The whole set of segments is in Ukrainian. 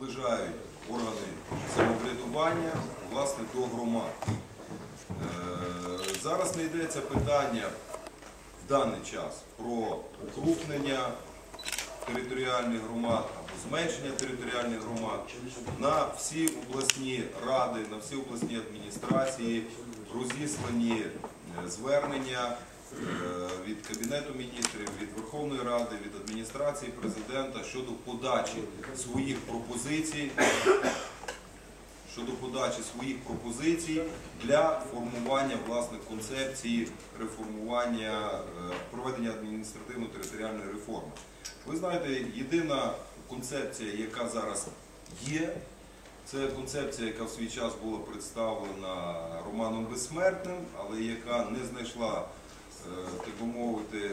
наближають органи самоврядування власне до громад. Е, Зараз не йдеться питання в даний час про укрупнення територіальних громад або зменшення територіальних громад. На всі обласні ради, на всі обласні адміністрації розіслані е, звернення е, від Кабінету міністрів, від Верховної Ради, від адміністрації президента щодо подачі своїх пропозицій щодо подачі своїх пропозицій для формування власне концепції реформування е, проведення адміністративно-територіальної реформи. Ви знаєте, єдина концепція, яка зараз є, це концепція, яка в свій час була представлена Романом Безсмертним, але яка не знайшла, так би мовити,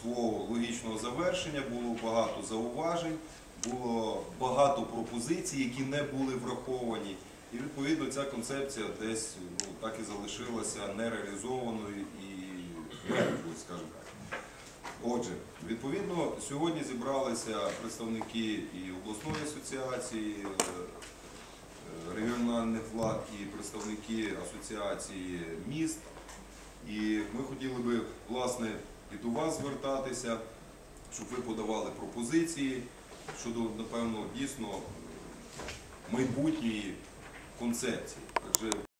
свого логічного завершення, було багато зауважень, було багато пропозицій, які не були враховані. І відповідно ця концепція десь ну, так і залишилася нереалізованою і мертвою, скажімо так. Отже, відповідно, сьогодні зібралися представники і обласної асоціації е, е, регіональних влад, і представники асоціації міст. І ми хотіли би, власне, і до вас звертатися, щоб ви подавали пропозиції щодо, напевно, дійсно майбутньої концепції.